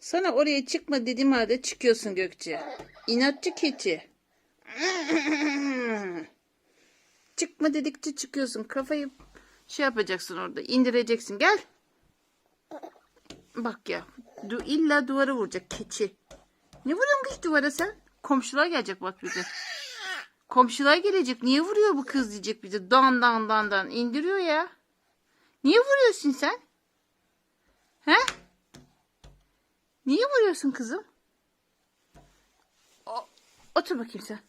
Sana oraya çıkma dediğim halde çıkıyorsun Gökçe. İnatçı keçi. Çıkma dedikçe çıkıyorsun. Kafayı şey yapacaksın orada. indireceksin. Gel. Bak ya. Du illa duvara vuracak keçi. Ne vuruyorsun kız duvara sen? Komşular gelecek bak bize. Komşular gelecek. Niye vuruyor bu kız diyecek bize. Dan dan dan dan. indiriyor ya. Niye vuruyorsun sen? He? Niye vuruyorsun kızım? Otur bakayım sen.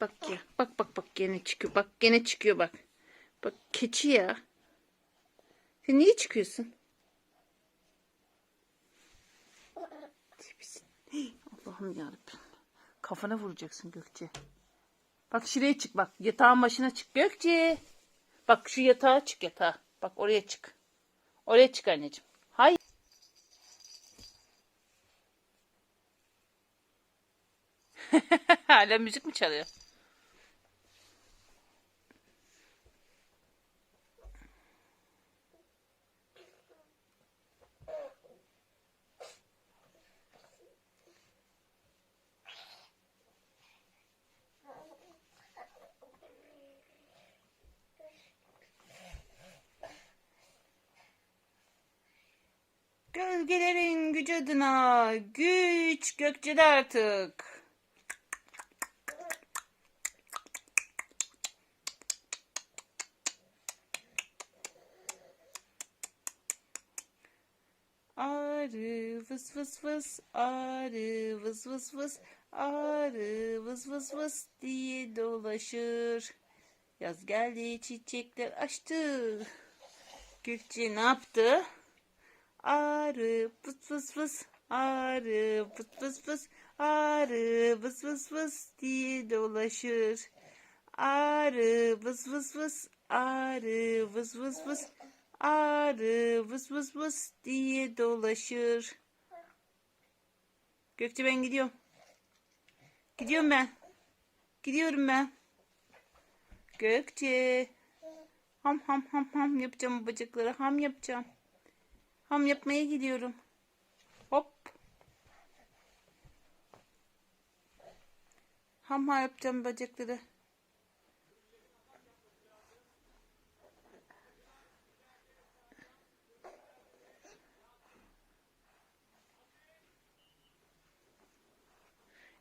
Bak ya. Bak bak bak gene çıkıyor. Bak gene çıkıyor bak. Bak keçi ya. Sen niye çıkıyorsun? Allah'ım yarabbim. Kafana vuracaksın Gökçe. Bak şuraya çık bak. Yatağın başına çık Gökçe. Bak şu yatağa çık yatağa. Bak oraya çık. Oraya çık anneciğim. Hayır. Hala müzik mi çalıyor? Gölgelerin gücü adına güç gökçede artık. Arı vız vız vız, arı vız vız vız, arı vız vız vız diye dolaşır. Yaz geldi çiçekler açtı. Gökçe ne yaptı? Arı vız vız vız, arı vız vız vız, arı vız vız vız diye dolaşır. Arı vız vız vız, arı vız vız vız, arı vız vız vız diye dolaşır. Gökçe ben gidiyorum. Gidiyorum ben. Gidiyorum ben. Gökçe. Ham ham ham ham yapacağım bacakları. Ham yapacağım. Ham yapmaya gidiyorum. Hop. Ham ham yapacağım bacakları.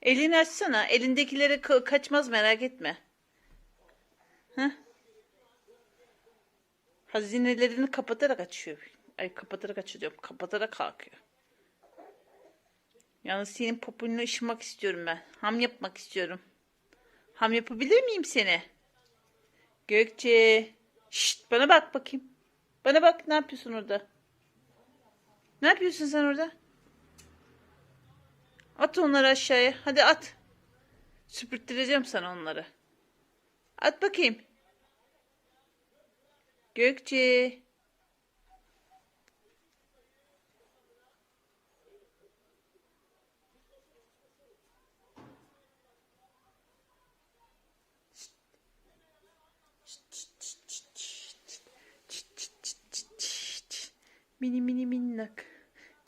Elini açsana. Elindekilere ka- kaçmaz merak etme. Heh. Hazinelerini kapatarak açıyor. Ay kapatarak açıyor. Kapatarak kalkıyor. Yalnız senin popunu ışımak istiyorum ben. Ham yapmak istiyorum. Ham yapabilir miyim seni? Gökçe. Şşt bana bak bakayım. Bana bak ne yapıyorsun orada? Ne yapıyorsun sen orada? At onları aşağıya. Hadi at. Süpürttüreceğim sana onları. At bakayım. Gökçe. Mini mini minnak.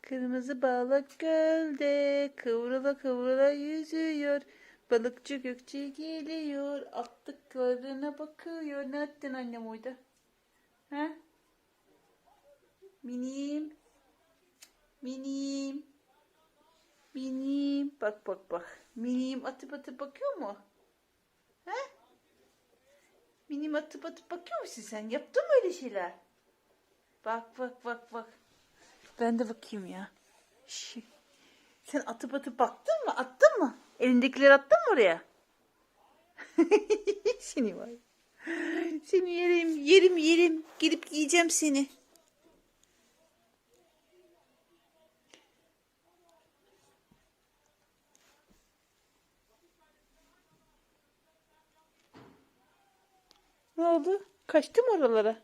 Kırmızı balık gölde kıvrıla kıvrıla yüzüyor. Balıkçı Gökçe geliyor. Attıklarına bakıyor. Ne ettin annem orada? Ha? Minim. Minim. Minim. Bak bak bak. Minim atıp atıp bakıyor mu? Ha? Minim atıp atıp bakıyor musun sen? Yaptın mı öyle şeyler? Bak bak bak bak. Ben de bakayım ya. Şş. Sen atıp atıp baktın mı? Attın mı? Elindekileri attın mı oraya? seni var. Seni yerim, yerim, yerim. Gelip yiyeceğim seni. Ne oldu? Kaçtı mı oralara?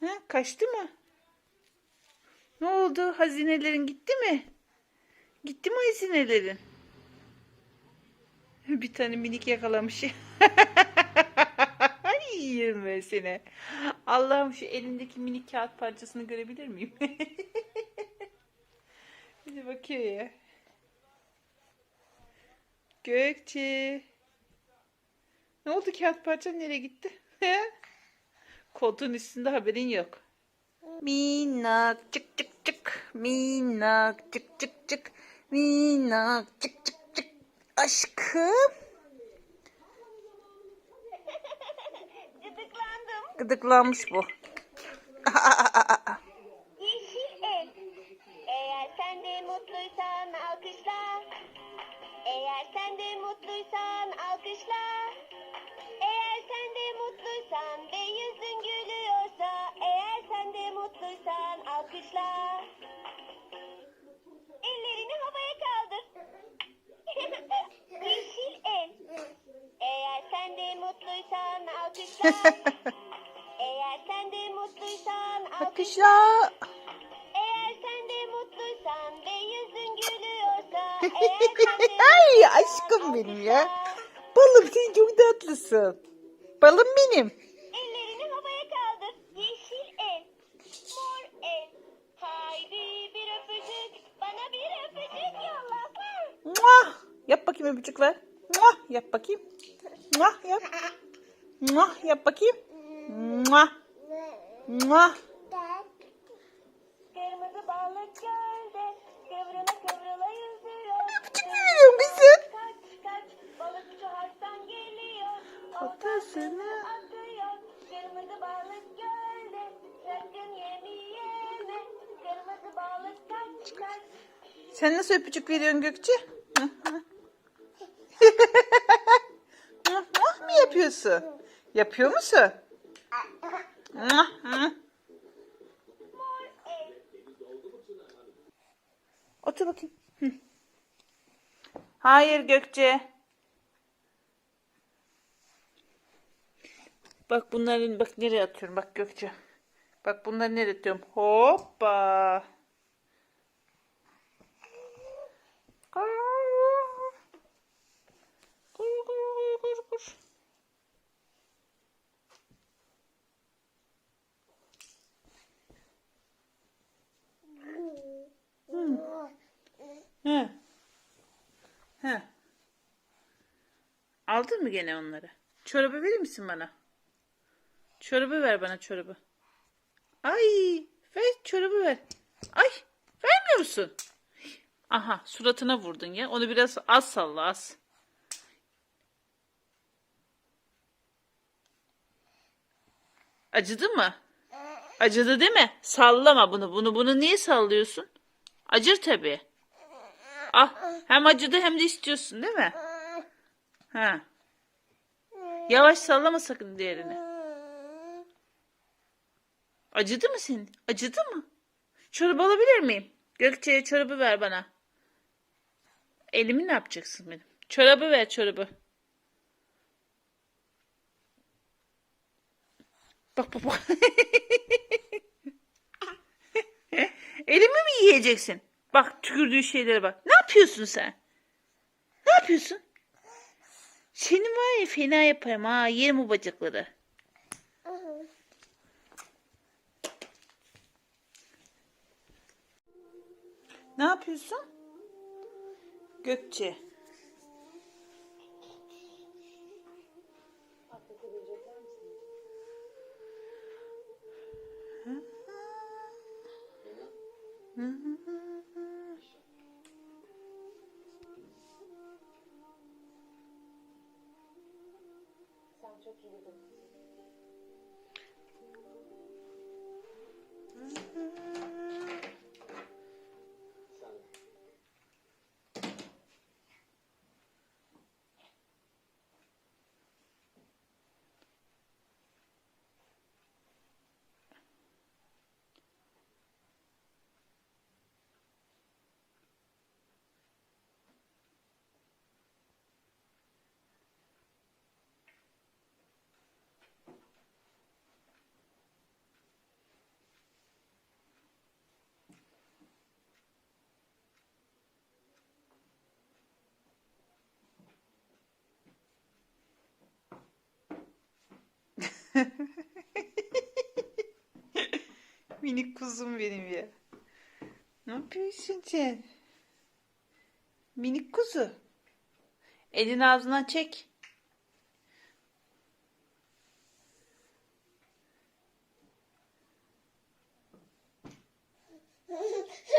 Ha, kaçtı mı? Ne oldu? Hazinelerin gitti mi? Gitti mi hazinelerin? Bir tane minik yakalamış. Ben seni. Allah'ım şu elindeki minik kağıt parçasını görebilir miyim? Hadi bakıyor ya. Gökçe. Ne oldu kağıt parçan nereye gitti? Koltuğun üstünde haberin yok. Minnak çık çık çık. Minnak çık çık çık. Minnak çık çık çık. Aşkım. Gıdıklandım. Gıdıklanmış bu. Eğer sen de mutluysan alkışla. Eğer sen de mutluysan ve yüzün gülüyorsa. Ay aşkım benim ya. Balım sen çok tatlısın. Balım benim. Ellerini havaya kaldır. Yeşil el. Mor el. Haydi bir öpücük. Bana bir öpücük yollasın. Muah! Yap bakayım öpücük ver. Muah! Yap bakayım. Muah yap. Bakayım. Muah. Muah. Sen nasıl öpücük veriyorsun Gökçe? Muah mı yapıyorsun? Yapıyor musun? Otur bakayım. Hayır Gökçe. Bak bunların bak nereye atıyorum bak Gökçe. Bak bunları nereye atıyorum. Hoppa. Aldın mı gene onları? Çorabı verir misin bana? Çorabı ver bana çorabı. Ay, ver çorabı ver. Ay, vermiyor musun? Aha, suratına vurdun ya. Onu biraz az salla az. Acıdı mı? Acıdı değil mi? Sallama bunu. Bunu bunu niye sallıyorsun? Acır tabii. Ah, hem acıdı hem de istiyorsun değil mi? Ha. Yavaş sallama sakın diğerini. Acıdı mı senin? Acıdı mı? Çorabı alabilir miyim? Gökçe'ye çorabı ver bana. Elimi ne yapacaksın benim? Çorabı ver çorabı. Bak bak bak. Elimi mi yiyeceksin? Bak tükürdüğü şeylere bak. Ne yapıyorsun sen? Ne yapıyorsun? Senin var ya fena yaparım ha. Yerim o bacakları. Ne yapıyorsun? Gökçe. Minik kuzum benim ya. Ne yapıyorsun sen? Minik kuzu. Elin ağzından çek.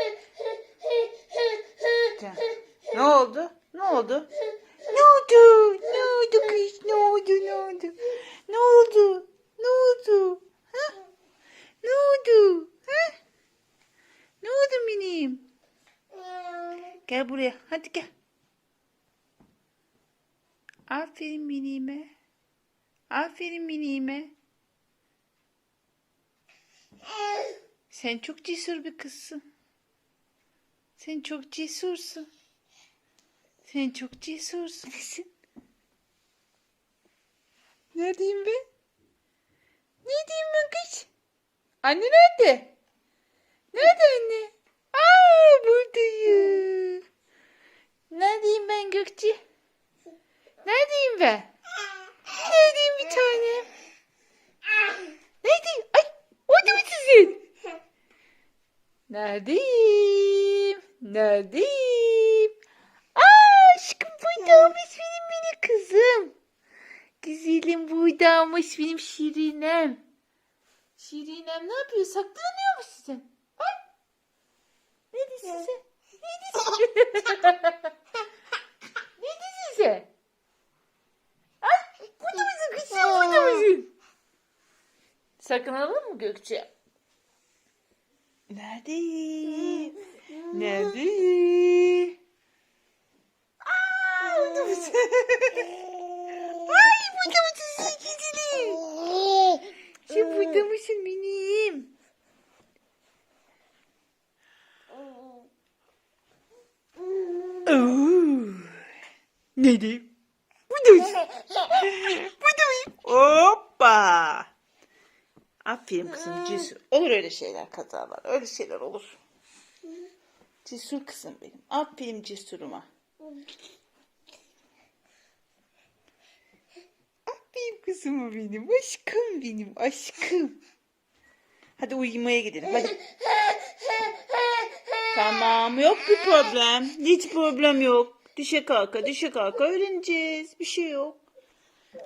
Ne oldu? Ne oldu? Ne oldu? Ne oldu kız? Ne oldu? Ne oldu? Ne oldu? Ne oldu? Ha? Ne oldu? Ha? Ne oldu minim? Gel buraya. Hadi gel. Aferin minime. Aferin minime. Sen çok cesur bir kızsın. Sen çok cesursun. Sen çok cesursun. Neredeyim ben? Neredeyim ben kız? Anne? Nerede anne? Aa buradayım. Neredeyim ben Gökçe? Neredeyim ben? Neredeyim bir tanem? Neredeyim? Ay orada mısın sen? Neredeyim? Neredeyim? Aa aşkım buradaymış benim mini kızım. Güzelim buradaymış benim Şirinem. Şirinem ne yapıyor? Saklanıyor musun sen? Ay. Ne diyorsun sen? Ne diyorsun? ne diyorsun sen? Ay burada mısın kızım? Burada mısın? Sakınalım mı Gökçe? Neredeyim? Neredeyim? Aa, mısın? Ay burada mısın sen güzelim? Sen burada mısın benim? Oo. Ne diyeyim? Buradayım. Buradayım. Hoppa. Aferin kızım cesur. Olur öyle şeyler kazalar. Öyle şeyler olur. Cesur kızım benim. Aferin cesuruma. Aferin kızım benim. Aşkım benim. Aşkım. Hadi uyumaya gidelim. Hadi. Tamam yok bir problem. Hiç problem yok. Düşe kalka düşe kalka öğreneceğiz. Bir şey yok.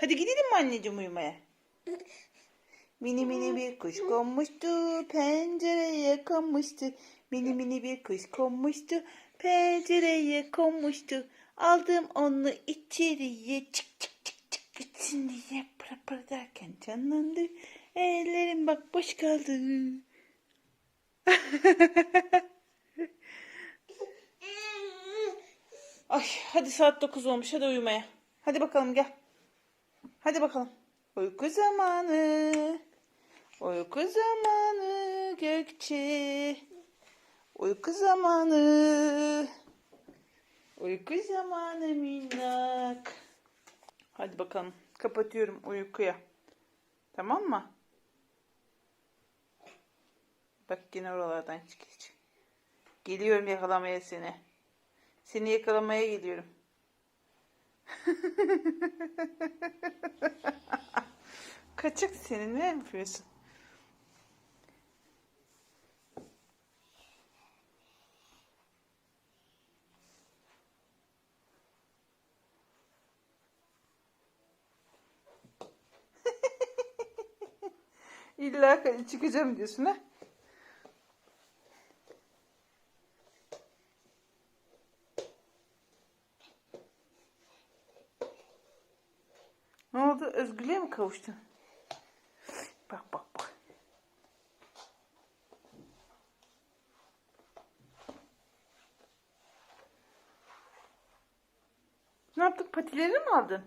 Hadi gidelim mi anneciğim uyumaya? Mini mini bir kuş konmuştu pencereye konmuştu. Mini mini bir kuş konmuştu pencereye konmuştu. Aldım onu içeriye çık çık çık çık gitsin diye pıra pıra derken canlandı. Ellerim bak boş kaldı. Ay hadi saat 9 olmuş hadi uyumaya. Hadi bakalım gel. Hadi bakalım. Uyku zamanı. Uyku zamanı Gökçe. Uyku zamanı. Uyku zamanı minnak. Hadi bakalım. Kapatıyorum uykuya. Tamam mı? Bak yine oralardan çıkacak. Geliyorum yakalamaya seni. Seni yakalamaya geliyorum. Kaçık seni ne yapıyorsun? İlla çıkacağım diyorsun ha? Ne oldu? Özgürlüğe mi kavuştun? Bak bak bak. Ne yaptık? Patilerini mi aldın?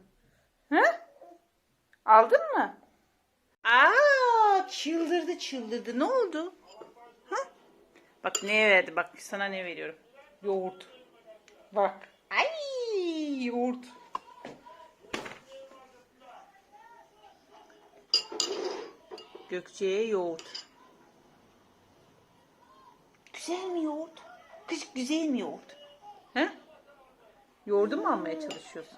He? Aldın mı? Çıldırdı çıldırdı. Ne oldu? Ha? Bak neye verdi? Bak sana ne veriyorum? Yoğurt. Bak. Ay yoğurt. Gökçe'ye yoğurt. Güzel mi yoğurt? Kız güzel mi yoğurt? He? Yoğurdu mu almaya çalışıyorsun?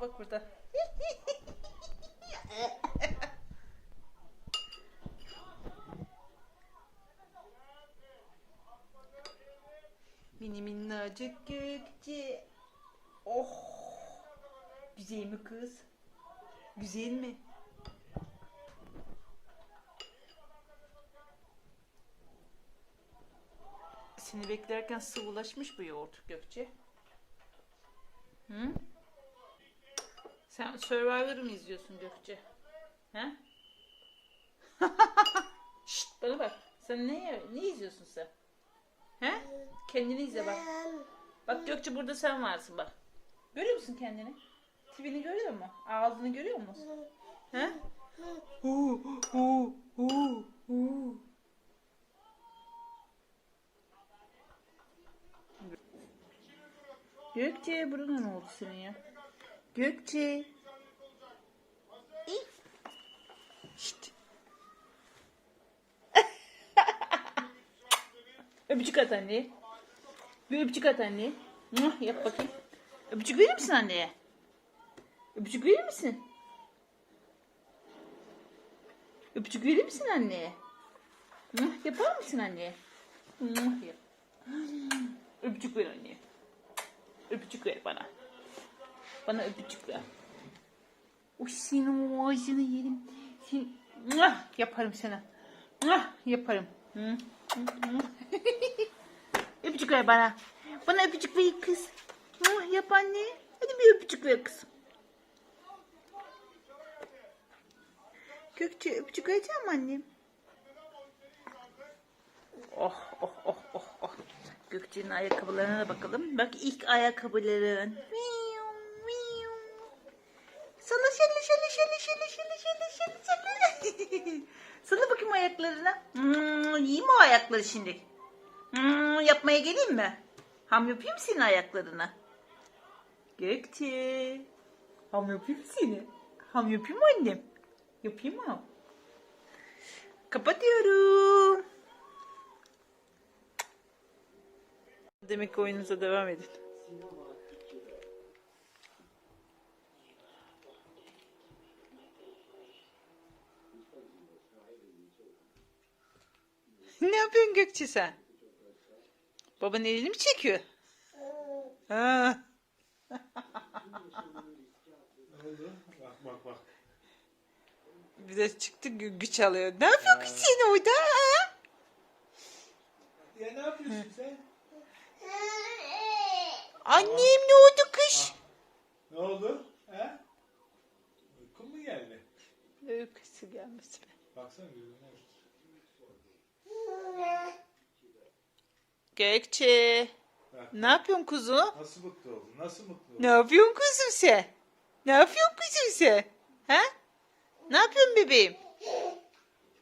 Bak burada. Mini minnacık gökçe. Oh. Güzel mi kız? Güzel mi? Seni beklerken sıvılaşmış bu yoğurt Gökçe. Hı? Sen Survivor'ı mı izliyorsun Gökçe? He? Şşt bana bak. Sen ne ne izliyorsun sen? He? Kendini izle bak. Bak Gökçe burada sen varsın bak. Görüyor musun kendini? Tipini görüyor mu? Ağzını görüyor musun? He? Hu hu hu hu. Gökçe burada ne oldu senin ya? Gökçe. Şşt. öpücük at anne. Bir öpücük at anne. Muah, Yap bakayım. Öpücük verir misin anneye? Öpücük verir misin? Öpücük verir misin anneye? Muah, Yapar mısın anneye? Muah, Yap. Öpücük ver anneye. Öpücük ver bana. Bana öpücük ver. Uy senin o ağzını yerim. Sen... Muah, yaparım sana. Muah, yaparım. Öpücük ver bana. Bana öpücük ver kız. Muah, yap anne. Hadi bir öpücük ver kızım. Gökçe öpücük vereceğim annem. Oh oh oh oh oh. Gökçe'nin ayakkabılarına da bakalım. Bak ilk ayakkabıların. Hmm, yiyeyim mi o ayakları şimdi? Hmm, yapmaya geleyim mi? Ham yapayım senin ayaklarına? Gökçe. Ham yapayım seni? Ham yapayım annem? Yapayım mı? Kapatıyorum. Demek ki oyununuza devam edin. ne yapıyorsun Gökçe sen? Babanın elini mi çekiyor? Ha. Bak bak bak. Bir de çıktı gü- güç alıyor. Ne yapıyorsun kız sen orada? ha? Ya ne yapıyorsun sen? Annem ne oldu kış? Ne oldu? He? Uykun mu geldi? Uykusu gelmesi be. Baksana gözüne. Gökçe. Ne yapıyorsun kuzu? nasıl mutlu oldun? Nasıl mutlu oldun? Ne yapıyorsun kuzum sen? Ne yapıyorsun kuzum sen? Ha? Ne yapıyorsun bebeğim?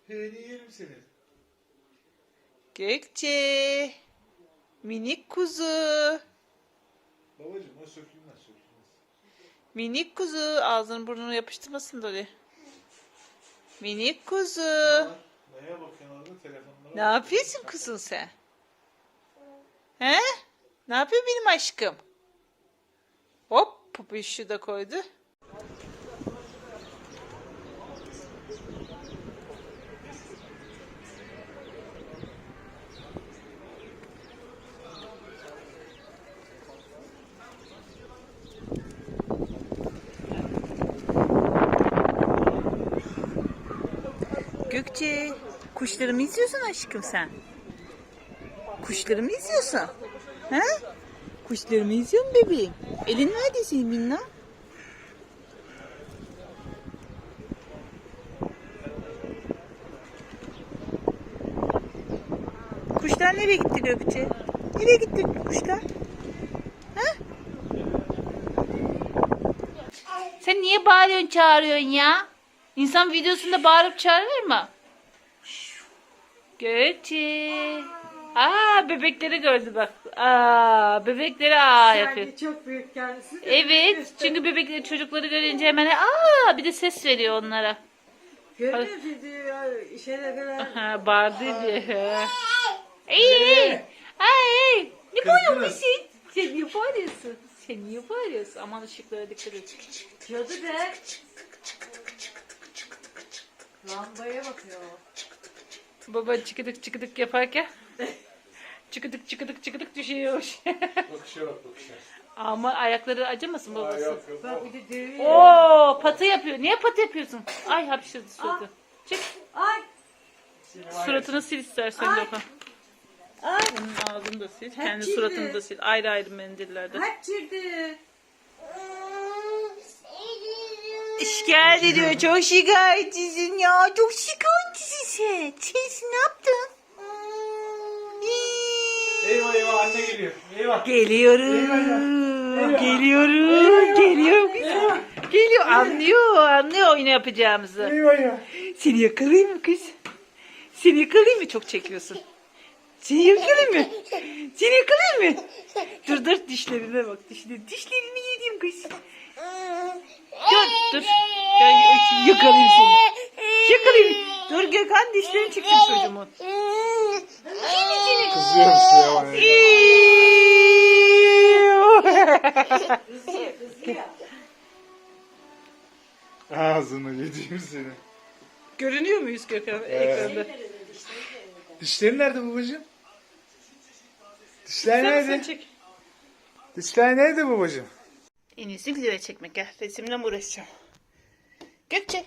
Peynir yerim senin. Gökçe. Minik kuzu. Babacım o sökülmez sökülmez. Minik kuzu. Ağzını burnunu yapıştırmasın Dolly. Minik kuzu. Neye bakıyorsun orada telefonlara? Ne yapıyorsun kuzum sen? He? Ne yapıyor benim aşkım? Hop popişi da koydu. Gökçe, kuşları mı izliyorsun aşkım sen? Kuşları mı izliyorsun? He? Kuşları mı izliyorsun bebeğim? Elin nerede senin Minna? Kuşlar nereye gitti Gökçe? Nereye gitti kuşlar? He? Sen niye bağırıyorsun çağırıyorsun ya? İnsan videosunda bağırıp çağırır mı? Gökçe. Aa bebekleri gördü bak. Aa bebekleri aa yapıyor. Yani çok büyük kendisi. Evet çünkü bebekleri çocukları görünce hemen aa bir de ses veriyor onlara. Görüyor musun diyor şeyle falan. Ha bağırdı diye. Ey. Ay ne Kızdınız. bağırıyorsun? Sen niye bağırıyorsun? Sen niye bağırıyorsun? Aman ışıklara dikkat et. Diyordu be. Lambaya bakıyor. Baba çıkıdık çıkıdık yaparken çıkıdık çıkıdık çıkıdık düşüyor. Bakışa bak bakışa. Ama ayakları acımasın babası. yok yok. Bak bir de dövüyor. Oo patı yapıyor. Niye patı yapıyorsun? Ay hapşırdı suratı. Çık. Ay. Suratını sil istersen Ay. Gökhan. Ay. Onun ağzını da sil. Hep Kendi kirli. suratını da sil. Ayrı ayrı mendillerde. Hapçırdı. Şikayet ediyor. Çok şikayetçisin ya. Çok şikayetçisin sen. Sen ne yaptın? Eyvah eyvah anne geliyor. Eyvah. Geliyorum. Geliyorum. Geliyorum. kızım. Geliyor. Anlıyor. Anlıyor oyunu yapacağımızı. Eyvah eyvah. Seni yakalayayım mı kız? Seni yakalayayım mı? Çok çekiyorsun. Seni yakalayayım mı? Seni yakalayayım mı? Dur dur dişlerine bak. Dişleri, dişlerini yediğim kız. Dur dur. Gel, yakalayayım seni. Yakalayayım. Dur Gökhan dişlerin çıktı çocuğumun. Kızıyorum size. Kızıyor kızıyor. Ağzını yediğim seni. Görünüyor muyuz Gökhan ekranda? Dişleri nerede babacığım? Dişler Sen nerede? çek. Dişler nerede babacığım? En iyisi videoya çekmek gel. Resimle mi uğraşacağım? Gökçe.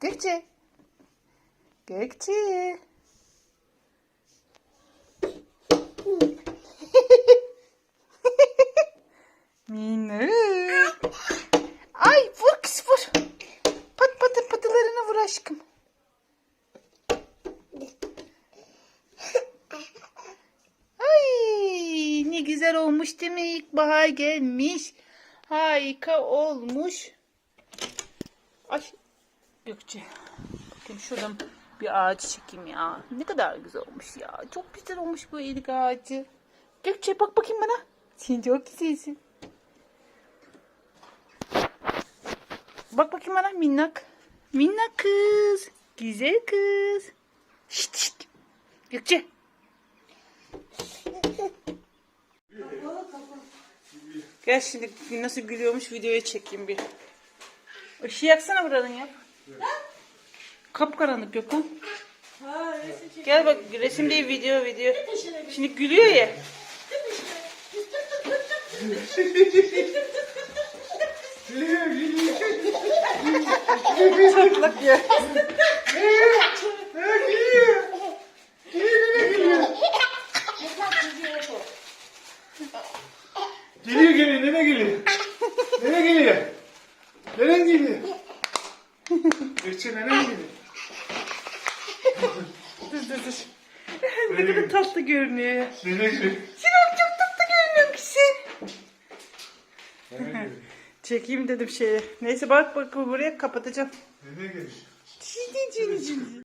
Gökçe. Gökçe. Minnak. Ay vur kız vur. Pat patı patılarına vur aşkım. Ay ne güzel olmuş değil mi? İlkbahar gelmiş. Harika olmuş. Ay Gökçe. Bakayım şuradan bir ağacı çekeyim ya. Ne kadar güzel olmuş ya. Çok güzel olmuş bu erik ağacı. Gökçe bak bakayım bana. Sen çok güzelsin. Bak bakayım bana minnak. Minnak kız. Güzel kız. Şşt şşt. Gökçe. Gel şimdi nasıl gülüyormuş videoya çekeyim bir. Işığı yaksana buranın ya. Kapkaranlık Gökhan. Ha resim çek. Gel bak resim değil video video. Şimdi gülüyor ya. Çatlak ya. Geliyor geliyor. Nereye geliyor? Nereye geliyor? Nereye geliyor? Gökçe nereye geliyor? Dur dur dur. ne kadar tatlı görünüyor. Nereye geliyor? Sinan çok tatlı görünüyor kişi. Nereye geliyor? Çekeyim dedim şeye. Neyse bak bak buraya kapatacağım. Nereye geliyor? Cini cini cini.